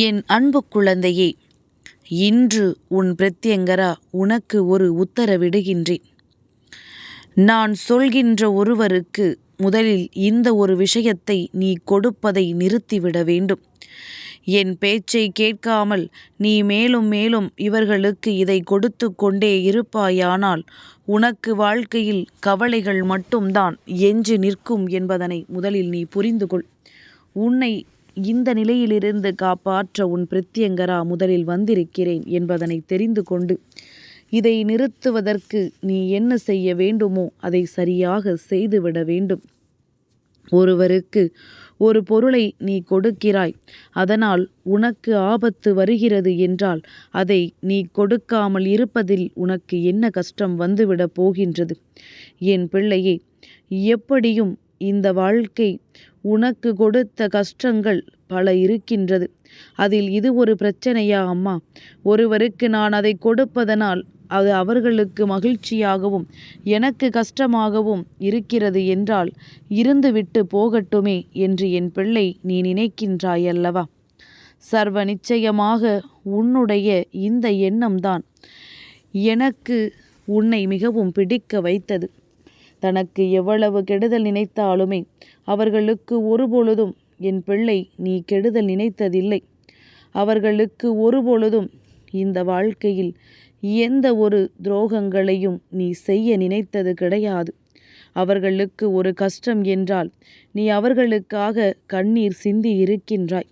என் அன்பு குழந்தையே இன்று உன் பிரத்யங்கரா உனக்கு ஒரு உத்தரவிடுகின்றேன். நான் சொல்கின்ற ஒருவருக்கு முதலில் இந்த ஒரு விஷயத்தை நீ கொடுப்பதை நிறுத்திவிட வேண்டும். என் பேச்சை கேட்காமல் நீ மேலும் மேலும் இவர்களுக்கு இதை கொடுத்து கொண்டே இருப்பாயானால் உனக்கு வாழ்க்கையில் கவலைகள் மட்டும்தான் எஞ்சி நிற்கும் என்பதனை முதலில் நீ புரிந்து கொள் உன்னை இந்த நிலையிலிருந்து காப்பாற்ற உன் பிரத்யங்கரா முதலில் வந்திருக்கிறேன் என்பதனை தெரிந்து கொண்டு இதை நிறுத்துவதற்கு நீ என்ன செய்ய வேண்டுமோ அதை சரியாக செய்துவிட வேண்டும். ஒருவருக்கு ஒரு பொருளை நீ கொடுக்கிறாய் அதனால் உனக்கு ஆபத்து வருகிறது என்றால் அதை நீ கொடுக்காமல் இருப்பதில் உனக்கு என்ன கஷ்டம் வந்துவிடப் போகின்றது? என் பிள்ளையே எப்படியும் இந்த வாழ்க்கை உனக்கு கொடுத்த கஷ்டங்கள் பல இருக்கின்றது. அதில் இது ஒரு பிரச்சனையா அம்மா? ஒருவருக்கு நான் அதை கொடுப்பதனால் அது அவர்களுக்கு மகிழ்ச்சியாகவும் எனக்கு கஷ்டமாகவும் இருக்கிறது என்றால் இருந்துவிட்டு போகட்டுமே என்று என் பிள்ளை நீ நினைக்கின்றாய் அல்லவா சர்வ நிச்சயமாக உன்னுடைய இந்த எண்ணம்தான். எனக்கு உன்னை மிகவும் பிடிக்க வைத்தது. தனக்கு எவ்வளவு கெடுதல் நினைத்தாலுமே அவர்களுக்கு ஒருபொழுதும் என் பிள்ளை நீ கெடுதல் நினைத்ததில்லை. அவர்களுக்கு ஒருபொழுதும் இந்த வாழ்க்கையில் எந்த ஒரு துரோகங்களையும் நீ செய்ய நினைத்தது கிடையாது. அவர்களுக்கு ஒரு கஷ்டம் என்றால் நீ அவர்களுக்காக கண்ணீர் சிந்தி இருக்கின்றாய்.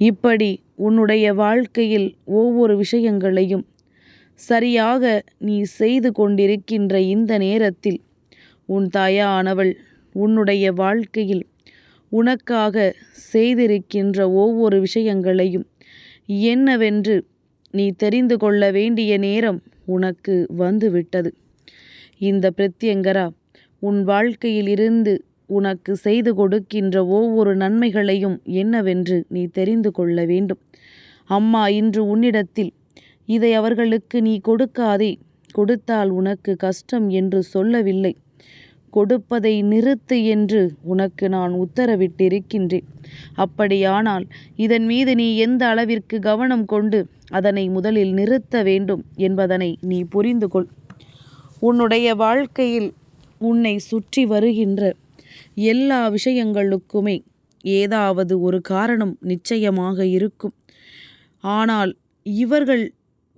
இப்படி உன்னுடைய வாழ்க்கையில் ஒவ்வொரு விஷயங்களையும் சரியாக நீ செய்து கொண்டிருக்கின்ற இந்த நேரத்தில் உன் தாயானவள் உன்னுடைய வாழ்க்கையில் உனக்காக செய்திருக்கின்ற ஒவ்வொரு விஷயங்களையும் என்னவென்று நீ தெரிந்து கொள்ள வேண்டிய நேரம் உனக்கு வந்துவிட்டது. இந்த பிரத்யங்கரா உன் வாழ்க்கையில் இருந்து உனக்கு செய்து கொடுக்கின்ற ஒவ்வொரு நன்மைகளையும் என்னவென்று நீ தெரிந்து கொள்ள வேண்டும். அம்மா இன்று உன்னிடத்தில் இதை அவர்களுக்கு நீ கொடுக்காதே கொடுத்தால் உனக்கு கஷ்டம் என்று சொல்லவில்லை. கொடுப்பதை நிறுத்து என்று உனக்கு நான் உத்தரவிட்டிருக்கின்றேன். அப்படியானால் இதன் மீது நீ எந்த அளவிற்கு கவனம் கொண்டு அதனை முதலில் நிறுத்த வேண்டும் என்பதனை நீ புரிந்து கொள். உன்னுடைய வாழ்க்கையில் உன்னை சுற்றி வருகின்ற எல்லா விஷயங்களுக்குமே ஏதாவது ஒரு காரணம் நிச்சயமாக இருக்கும். ஆனால் இவர்கள்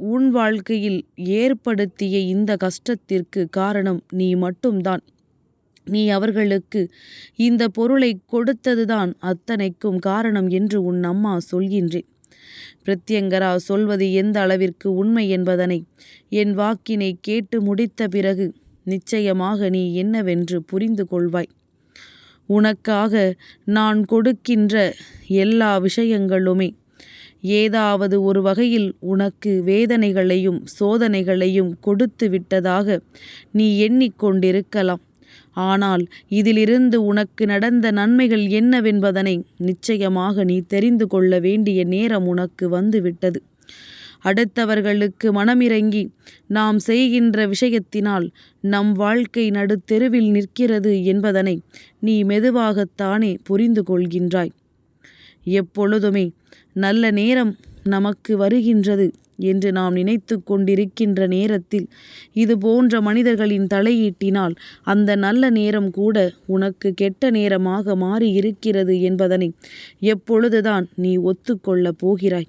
உன் வாழ்க்கையில் ஏற்படுத்திய இந்த கஷ்டத்திற்கு காரணம் நீ மட்டும்தான். நீ அவர்களுக்கு இந்த பொருளை கொடுத்ததுதான் அத்தனைக்கும் காரணம் என்று உன் அம்மா சொல்கின்றேன் பிரத்யங்கரா சொல்வது எந்த அளவிற்கு உண்மை என்பதனை என் வாக்கினை கேட்டு முடித்த பிறகு நிச்சயமாக நீ என்னவென்று புரிந்து கொள்வாய். உனக்காக நான் கொடுக்கின்ற எல்லா விஷயங்களுமே ஏதாவது ஒரு வகையில் உனக்கு வேதனைகளையும் சோதனைகளையும் கொடுத்து விட்டதாக நீ எண்ணிக்கொண்டிருக்கலாம். ஆனால் இதிலிருந்து உனக்கு நடந்த நன்மைகள் என்னவென்பதனை நிச்சயமாக நீ தெரிந்து கொள்ள வேண்டிய நேரம் உனக்கு வந்துவிட்டது. அடுத்தவர்களுக்கு மனமிறங்கி நாம் செய்கின்ற விஷயத்தினால் நம் வாழ்க்கை நடுத்தெருவில் நிற்கிறது என்பதனை நீ மெதுவாகத்தானே புரிந்து கொள்கின்றாய். எப்பொழுதுமே நல்ல நேரம் நமக்கு வருகின்றது. என்று நாம் நினைத்து கொண்டிருக்கின்ற நேரத்தில் இது போன்ற மனிதர்களின் தலையீட்டினால் அந்த நல்ல நேரம் கூட உனக்கு கெட்ட நேரமாக மாறி இருக்கிறது என்பதனை எப்பொழுதுதான் நீ ஒத்துக்கொள்ளப் போகிறாய்.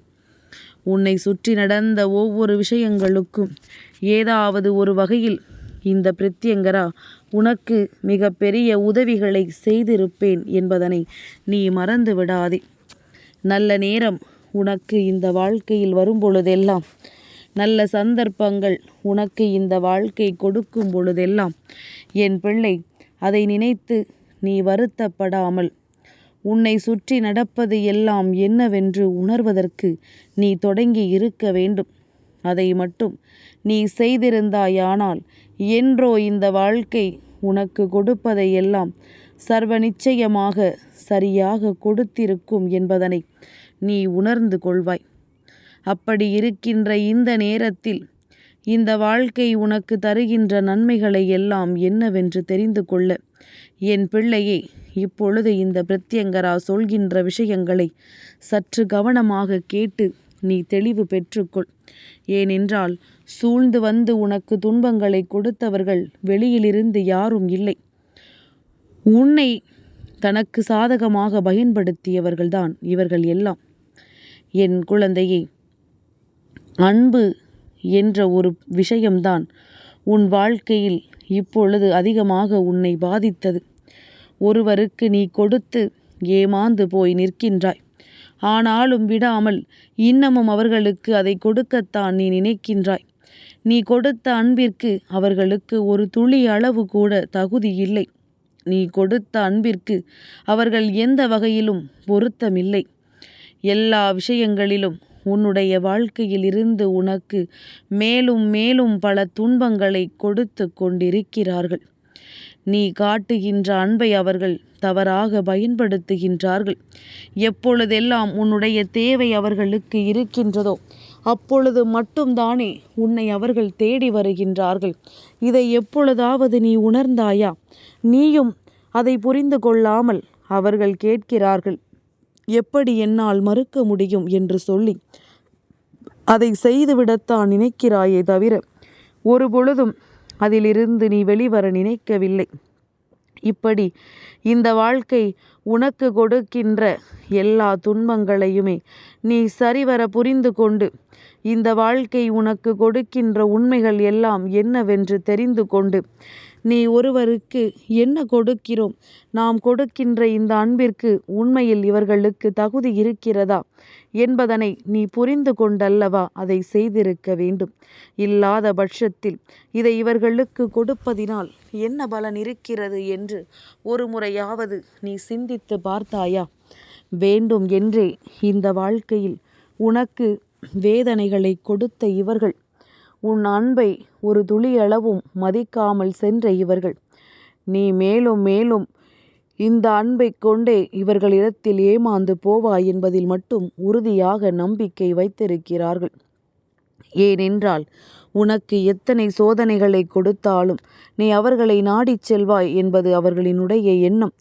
உன்னை சுற்றி நடந்த ஒவ்வொரு விஷயங்களுக்கும் ஏதாவது ஒரு வகையில் இந்த பிரத்யங்கரா உனக்கு மிக பெரிய உதவிகளை செய்திருப்பேன் என்பதனை நீ மறந்து விடாதே நல்ல நேரம் உனக்கு இந்த வாழ்க்கையில் வரும்பொழுதெல்லாம் நல்ல சந்தர்ப்பங்கள் உனக்கு இந்த வாழ்க்கை கொடுக்கும் பொழுதெல்லாம் என் பிள்ளை அதை நினைத்து நீ வருத்தப்படாமல் உன்னை சுற்றி நடப்பது எல்லாம் என்னவென்று உணர்வதற்கு நீ தொடங்கி இருக்க வேண்டும். அதை மட்டும் நீ செய்திருந்தாயானால் என்றோ இந்த வாழ்க்கை உனக்கு கொடுப்பதையெல்லாம் சர்வ நிச்சயமாக சரியாக கொடுத்திருக்கும் என்பதனை நீ உணர்ந்து கொள்வாய். அப்படி இருக்கின்ற இந்த நேரத்தில் இந்த வாழ்க்கை உனக்கு தருகின்ற நன்மைகளை எல்லாம் என்னவென்று தெரிந்து கொள்ள என் பிள்ளையே இப்பொழுது இந்த பிரத்யங்கரா சொல்கின்ற விஷயங்களை சற்று கவனமாக கேட்டு நீ தெளிவு பெற்றுக்கொள். ஏனென்றால் சூழ்ந்து வந்து உனக்கு துன்பங்களை கொடுத்தவர்கள் வெளியிலிருந்து யாரும் இல்லை. உன்னை தனக்கு சாதகமாக பயன்படுத்தியவர்கள்தான் இவர்கள் எல்லாம். என் குழந்தையே அன்பு என்ற ஒரு விஷயம்தான் உன் வாழ்க்கையில் இப்பொழுது அதிகமாக உன்னை பாதித்தது. ஒருவருக்கு நீ கொடுத்து ஏமாந்து போய் நிற்கின்றாய். ஆனாலும் விடாமல் இன்னமும் அவர்களுக்கு அதை கொடுக்கத்தான் நீ நினைக்கின்றாய். நீ கொடுத்த அன்பிற்கு அவர்களுக்கு ஒரு துளி அளவு கூட தகுதி இல்லை. நீ கொடுத்த அன்பிற்கு அவர்கள் எந்த வகையிலும் பொருத்தமில்லை. எல்லா விஷயங்களிலும் உன்னுடைய வாழ்க்கையில் இருந்து உனக்கு மேலும் மேலும் பல துன்பங்களை கொடுத்து கொண்டிருக்கிறார்கள். நீ காட்டுகின்ற அன்பை அவர்கள் தவறாக பயன்படுத்துகின்றார்கள். எப்பொழுதெல்லாம் உன்னுடைய தேவை அவர்களுக்கு இருக்கின்றதோ அப்பொழுது மட்டும்தானே உன்னை அவர்கள் தேடி வருகின்றார்கள். இதை எப்பொழுதாவது நீ உணர்ந்தாயா? நீயும் அதை புரிந்து கொள்ளாமல் அவர்கள் கேட்கிறார்கள். எப்படி என்னால் மறுக்க முடியும் என்று சொல்லி அதை செய்துவிடத்தான் நினைக்கிறாயே தவிர ஒரு பொழுதும் அதிலிருந்து நீ வெளிவர நினைக்கவில்லை. இப்படி இந்த வாழ்க்கை உனக்கு கொடுக்கின்ற எல்லா துன்பங்களையுமே நீ சரிவர புரிந்து கொண்டு இந்த வாழ்க்கை உனக்கு கொடுக்கின்ற உண்மைகள் எல்லாம் என்னவென்று தெரிந்து கொண்டு நீ ஒருவருக்கு என்ன கொடுக்கிறோம்? நாம் கொடுக்கின்ற இந்த அன்பிற்கு உண்மையில் இவர்களுக்கு தகுதி இருக்கிறதா? என்பதனை நீ புரிந்து கொண்டல்லவா அதை செய்திருக்க வேண்டும். இல்லாத பட்சத்தில் இதை இவர்களுக்கு கொடுப்பதினால் என்ன பலன் இருக்கிறது என்று ஒரு முறையாவது நீ சிந்தித்து பார்த்தாயா? வேண்டும் என்றே இந்த வாழ்க்கையில் உனக்கு வேதனைகளை கொடுத்த இவர்கள் உன் அன்பை ஒரு துளியளவும் மதிக்காமல் சென்ற இவர்கள். நீ மேலும் மேலும் இந்த அன்பை கொண்டே இவர்களிடத்தில் ஏமாந்து போவாய் என்பதில் மட்டும் உறுதியாக நம்பிக்கை வைத்திருக்கிறார்கள். ஏனென்றால் உனக்கு எத்தனை சோதனைகளை கொடுத்தாலும் நீ அவர்களை நாடிச் செல்வாய் என்பது அவர்களினுடைய எண்ணம்.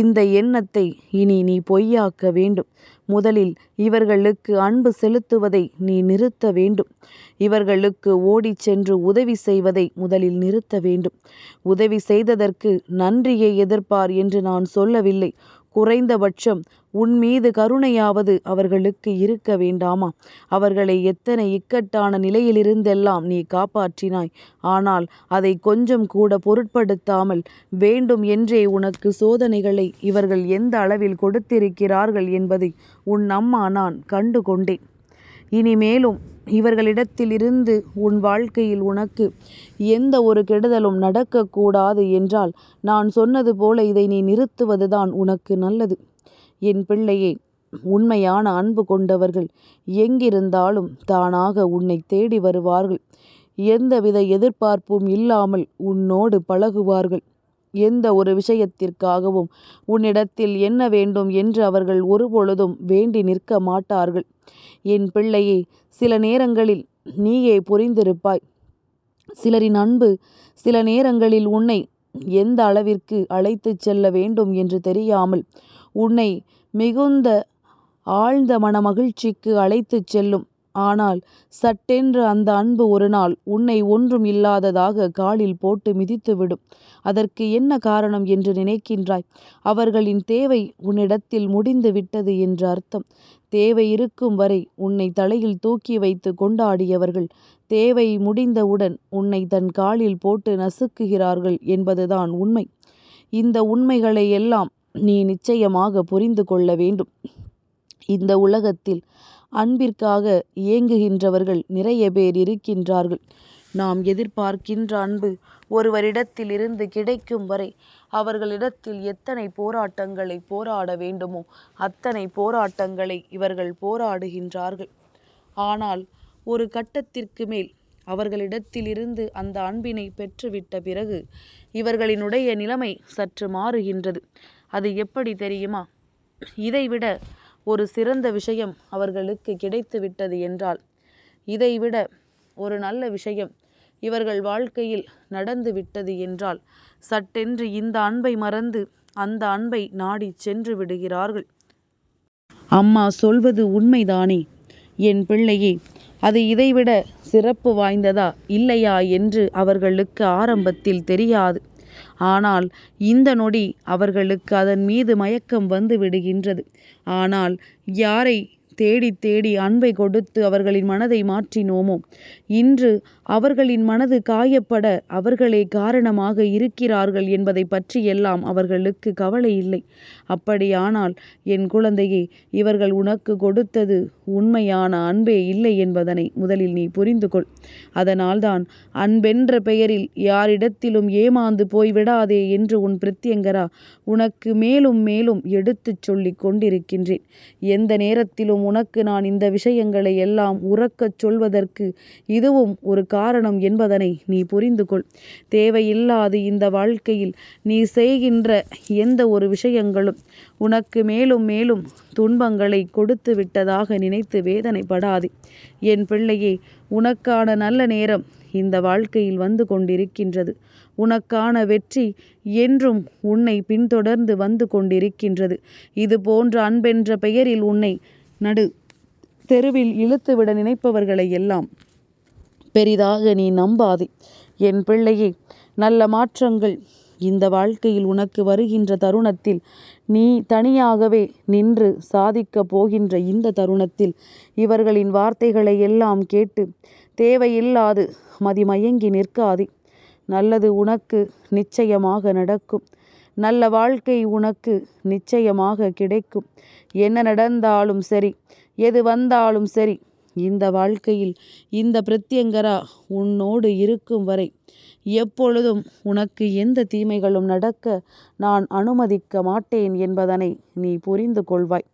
இந்த எண்ணத்தை இனி நீ பொய்யாக்க வேண்டும். முதலில் இவர்களுக்கு அன்பு செலுத்துவதை நீ நிறுத்த வேண்டும். இவர்களுக்கு ஓடிச் சென்று உதவி செய்வதை முதலில் நிறுத்த வேண்டும். உதவி செய்ததற்கு நன்றியை எதிர்ப்பார் என்று நான் சொல்லவில்லை. குறைந்தபட்சம் உன் மீது கருணையாவது அவர்களுக்கு இருக்க வேண்டாமா? அவர்களை எத்தனை இக்கட்டான நிலையிலிருந்தெல்லாம் நீ காப்பாற்றினாய். ஆனால் அதை கொஞ்சம் கூட பொருட்படுத்தாமல் வேண்டும் என்றே உனக்கு சோதனைகளை இவர்கள் எந்த அளவில் கொடுத்திருக்கிறார்கள் என்பதை உன் அம்மா நான் கண்டு கொண்டேன் இனிமேலும் இவர்களிடத்திலிருந்து உன் வாழ்க்கையில் உனக்கு எந்த ஒரு கெடுதலும் நடக்கக்கூடாது என்றால் நான் சொன்னது போல இதை நீ நிறுத்துவதுதான் உனக்கு நல்லது. என் பிள்ளையே உண்மையான அன்பு கொண்டவர்கள் எங்கிருந்தாலும் தானாக உன்னை தேடி வருவார்கள். எந்தவித எதிர்பார்ப்பும் இல்லாமல் உன்னோடு பழகுவார்கள். எந்த ஒரு விஷயத்திற்காகவும் உன்னிடத்தில் என்ன வேண்டும் என்று அவர்கள் ஒருபொழுதும் வேண்டி நிற்க மாட்டார்கள். என் பிள்ளையே சில நேரங்களில் நீயே புரிந்திருப்பாய். சிலரின் அன்பு சில நேரங்களில் உன்னை எந்த அளவிற்கு அழைத்துச் செல்ல வேண்டும் என்று தெரியாமல் உன்னை மிகுந்த ஆழ்ந்த மன மகிழ்ச்சிக்கு அழைத்துச் செல்லும் ஆனால் சட்டென்று அந்த அன்பு ஒரு நாள் உன்னை ஒன்றும் இல்லாததாக காலில் போட்டு மிதித்துவிடும். அதற்கு என்ன காரணம் என்று நினைக்கின்றாய்? அவர்களின் தேவை உன்னிடத்தில் முடிந்து விட்டது என்று அர்த்தம். தேவை இருக்கும் வரை உன்னை தலையில் தூக்கி வைத்து கொண்டாடியவர்கள் தேவை முடிந்தவுடன் உன்னை தன் காலில் போட்டு நசுக்குகிறார்கள் என்பதுதான் உண்மை. இந்த உண்மைகளை எல்லாம் நீ நிச்சயமாக புரிந்து கொள்ள வேண்டும். இந்த உலகத்தில் அன்பிற்காக இயங்குகின்றவர்கள் நிறைய பேர் இருக்கின்றார்கள். நாம் எதிர்பார்க்கின்ற அன்பு ஒருவரிடத்திலிருந்து கிடைக்கும் வரை அவர்களிடத்தில் எத்தனை போராட்டங்களை போராட வேண்டுமோ அத்தனை போராட்டங்களை இவர்கள் போராடுகின்றார்கள். ஆனால் ஒரு கட்டத்திற்கு மேல் அவர்களிடத்திலிருந்து அந்த அன்பினை பெற்றுவிட்ட பிறகு இவர்களினுடைய நிலைமை சற்று மாறுகின்றது. அது எப்படி தெரியுமா? இதைவிட ஒரு சிறந்த விஷயம் அவர்களுக்கு கிடைத்து விட்டது என்றால் இதைவிட ஒரு நல்ல விஷயம் இவர்கள் வாழ்க்கையில் நடந்து விட்டது என்றால் சட்டென்று இந்த அன்பை மறந்து அந்த அன்பை நாடிச் சென்று விடுகிறார்கள். அம்மா சொல்வது உண்மைதானே? என் பிள்ளையே அது இதைவிட சிறப்பு வாய்ந்ததா இல்லையா என்று அவர்களுக்கு ஆரம்பத்தில் தெரியாது. ஆனால் இந்த நொடி அவர்களுக்கு அதன் மீது மயக்கம் வந்து விடுகின்றது. ஆனால் யாரை தேடி தேடி அன்பை கொடுத்து அவர்களின் மனதை மாற்றினோமோ? இன்று அவர்களின் மனது காயப்பட அவர்களே காரணமாக இருக்கிறார்கள் என்பதை பற்றியெல்லாம் அவர்களுக்கு கவலை இல்லை. அப்படியானால் என் குழந்தையே இவர்கள் உனக்கு கொடுத்தது உண்மையான அன்பே இல்லை என்பதனை முதலில் நீ புரிந்து கொள் அதனால்தான் அன்பென்ற பெயரில் யாரிடத்திலும் ஏமாந்து போய்விடாதே என்று உன் பிரத்யங்கரா உனக்கு மேலும் மேலும் எடுத்துச் சொல்லிக் கொண்டிருக்கின்றேன். எந்த நேரத்திலும் உனக்கு நான் இந்த விஷயங்களை எல்லாம் உறக்கச் சொல்வதற்கு இதுவும் ஒரு காரணம் என்பதனை நீ புரிந்து கொள் தேவையில்லாது இந்த வாழ்க்கையில் நீ செய்கின்ற எந்த ஒரு விஷயங்களும் உனக்கு மேலும் மேலும் துன்பங்களை கொடுத்து விட்டதாக நினைத்து வேதனைப்படாதே. என் பிள்ளையே உனக்கான நல்ல நேரம் இந்த வாழ்க்கையில் வந்து கொண்டிருக்கின்றது. உனக்கான வெற்றி என்றும் உன்னை பின்தொடர்ந்து வந்து கொண்டிருக்கின்றது. இது போன்ற அன்பென்ற பெயரில் உன்னை நடு தெருவில் இழுத்துவிட நினைப்பவர்களை எல்லாம் பெரிதாக நீ நம்பாதே. என் பிள்ளையே நல்ல மாற்றங்கள் இந்த வாழ்க்கையில் உனக்கு வருகின்ற தருணத்தில் நீ தனியாகவே நின்று சாதிக்கப் போகின்ற இந்த தருணத்தில் இவர்களின் வார்த்தைகளை எல்லாம் கேட்டு தேவையில்லாது மதிமயங்கி நிற்காதே. நல்லது உனக்கு நிச்சயமாக நடக்கும். நல்ல வாழ்க்கை உனக்கு நிச்சயமாக கிடைக்கும். என்ன நடந்தாலும் சரி எது வந்தாலும் சரி இந்த வாழ்க்கையில் இந்த பிரத்யங்கரா உன்னோடு இருக்கும் வரை எப்பொழுதும் உனக்கு எந்த தீமைகளும் நடக்க நான் அனுமதிக்க மாட்டேன் என்பதனை நீ புரிந்து கொள்வாய்.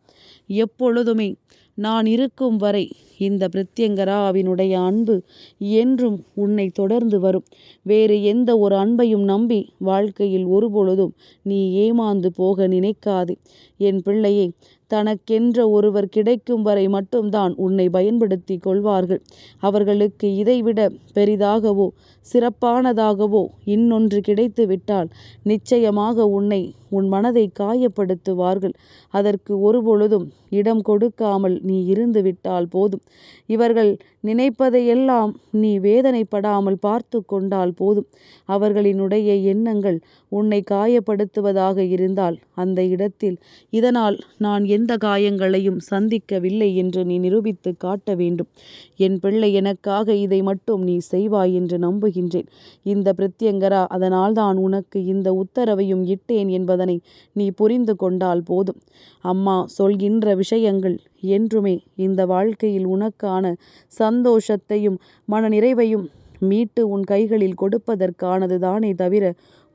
எப்பொழுதுமே நான் இருக்கும் வரை இந்த பிரத்யங்கராவினுடைய அன்பு என்றும் உன்னை தொடர்ந்து வரும். வேறு எந்த ஒரு அன்பையும் நம்பி வாழ்க்கையில் ஒருபொழுதும் நீ ஏமாந்து போக நினைக்காது. என் பிள்ளையே தனக்கென்ற ஒருவர் கிடைக்கும் வரை மட்டும்தான் உன்னை பயன்படுத்தி கொள்வார்கள். அவர்களுக்கு இதைவிட பெரிதாகவோ சிறப்பானதாகவோ இன்னொன்று கிடைத்து விட்டால் நிச்சயமாக உன்னை உன் மனதை காயப்படுத்துவார்கள். அதற்கு ஒருபொழுதும் இடம் கொடுக்காமல் நீ இருந்து விட்டால் போதும். இவர்கள் நினைப்பதையெல்லாம் நீ வேதனைப்படாமல் பார்த்து கொண்டால் போதும். அவர்களினுடைய எண்ணங்கள் உன்னை காயப்படுத்துவதாக இருந்தால் அந்த இடத்தில் இதனால் நான் எந்த காயங்களையும் சந்திக்கவில்லை என்று நீ நிரூபித்து காட்ட வேண்டும். என் பிள்ளை எனக்காக இதை மட்டும் நீ செய்வாய் என்று நம்புகின்றேன். இந்த பிரத்யங்கரா அதனால்தான் உனக்கு இந்த உத்தரவையும் இட்டேன் என்பது என்பதனை நீ புரிந்து கொண்டால் போதும். அம்மா சொல்கின்ற விஷயங்கள் என்றுமே இந்த வாழ்க்கையில் உனக்கான சந்தோஷத்தையும் மன நிறைவையும் மீட்டு உன் கைகளில் கொடுப்பதற்கானது தானே தவிர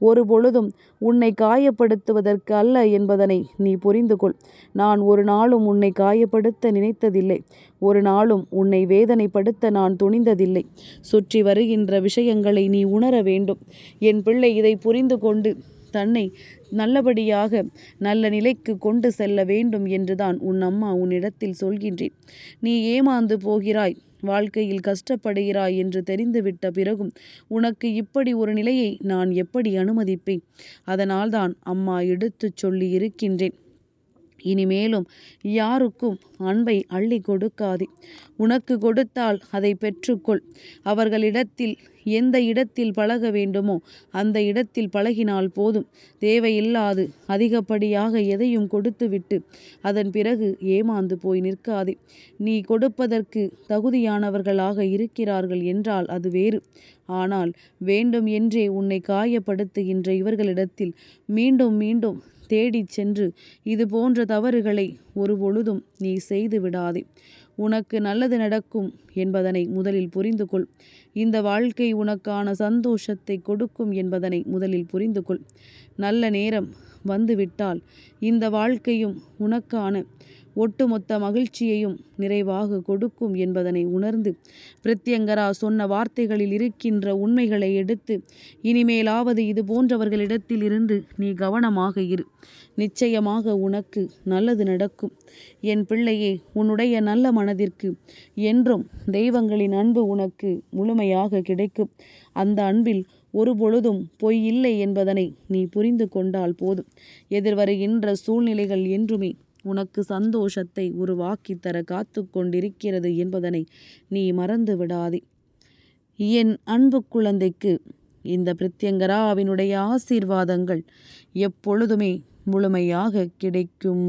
ஒரு பொழுதும் உன்னை காயப்படுத்துவதற்கு அல்ல என்பதனை நீ புரிந்து கொள். நான் ஒரு நாளும் உன்னை காயப்படுத்த நினைத்ததில்லை. ஒரு நாளும் உன்னை வேதனைப்படுத்த நான் துணிந்ததில்லை. சுற்றி வருகின்ற விஷயங்களை நீ உணர வேண்டும். என் பிள்ளை இதை புரிந்து கொண்டு தன்னை நல்லபடியாக நல்ல நிலைக்கு கொண்டு செல்ல வேண்டும் என்றுதான் உன் அம்மா உன்னிடத்தில் சொல்கின்றேன். நீ ஏமாந்து போகிறாய் வாழ்க்கையில் கஷ்டப்படுகிறாய் என்று தெரிந்துவிட்ட பிறகும் உனக்கு இப்படி ஒரு நிலையை நான் எப்படி அனுமதிப்பேன்? அதனால்தான் அம்மா எடுத்துச் சொல்லி இருக்கின்றேன். இனிமேலும் யாருக்கும் அன்பை அள்ளி கொடுக்காதே. உனக்கு கொடுத்தால் அதை பெற்றுக்கொள். அவர்களிடத்தில் எந்த இடத்தில் பழக வேண்டுமோ அந்த இடத்தில் பழகினால் போதும். தேவையில்லாது அதிகப்படியாக எதையும் கொடுத்துவிட்டு அதன் பிறகு ஏமாந்து போய் நிற்காதே. நீ கொடுப்பதற்கு தகுதியானவர்களாக இருக்கிறார்கள் என்றால் அது வேறு. ஆனால் வேண்டும் என்றே உன்னை காயப்படுத்துகின்ற இவர்களிடத்தில் மீண்டும் மீண்டும் தேடிச் சென்று இது போன்ற தவறுகளை ஒரு பொழுதும் நீ செய்து விடாதே. உனக்கு நல்லது நடக்கும் என்பதனை முதலில் புரிந்து கொள் இந்த வாழ்க்கை உனக்கான சந்தோஷத்தை கொடுக்கும் என்பதனை முதலில் புரிந்து கொள் நல்ல நேரம் வந்துவிட்டால் இந்த வாழ்க்கையும் உனக்கான ஒட்டுமொத்த மகிழ்ச்சியையும் நிறைவாக கொடுக்கும் என்பதனை உணர்ந்து பிரத்யங்கரா சொன்ன வார்த்தைகளில் இருக்கின்ற உண்மைகளை எடுத்து இனிமேலாவது இது போன்றவர்களிடத்தில் இருந்து நீ கவனமாக இரு. நிச்சயமாக உனக்கு நல்லது நடக்கும். என் பிள்ளையே உன்னுடைய நல்ல மனதிற்கு என்றும் தெய்வங்களின் அன்பு உனக்கு முழுமையாக கிடைக்கும். அந்த அன்பில் ஒருபொழுதும் பொய் இல்லை என்பதனை நீ புரிந்து கொண்டால் போதும். எதிர்வருகின்ற சூழ்நிலைகள் என்றுமே உனக்கு சந்தோஷத்தை உருவாக்கி தர காத்து கொண்டிருக்கிறது என்பதனை நீ மறந்து விடாதே. என் அன்பு குழந்தைக்கு இந்த பிரித்யங்கராவினுடைய ஆசீர்வாதங்கள் எப்பொழுதுமே முழுமையாக கிடைக்கும்.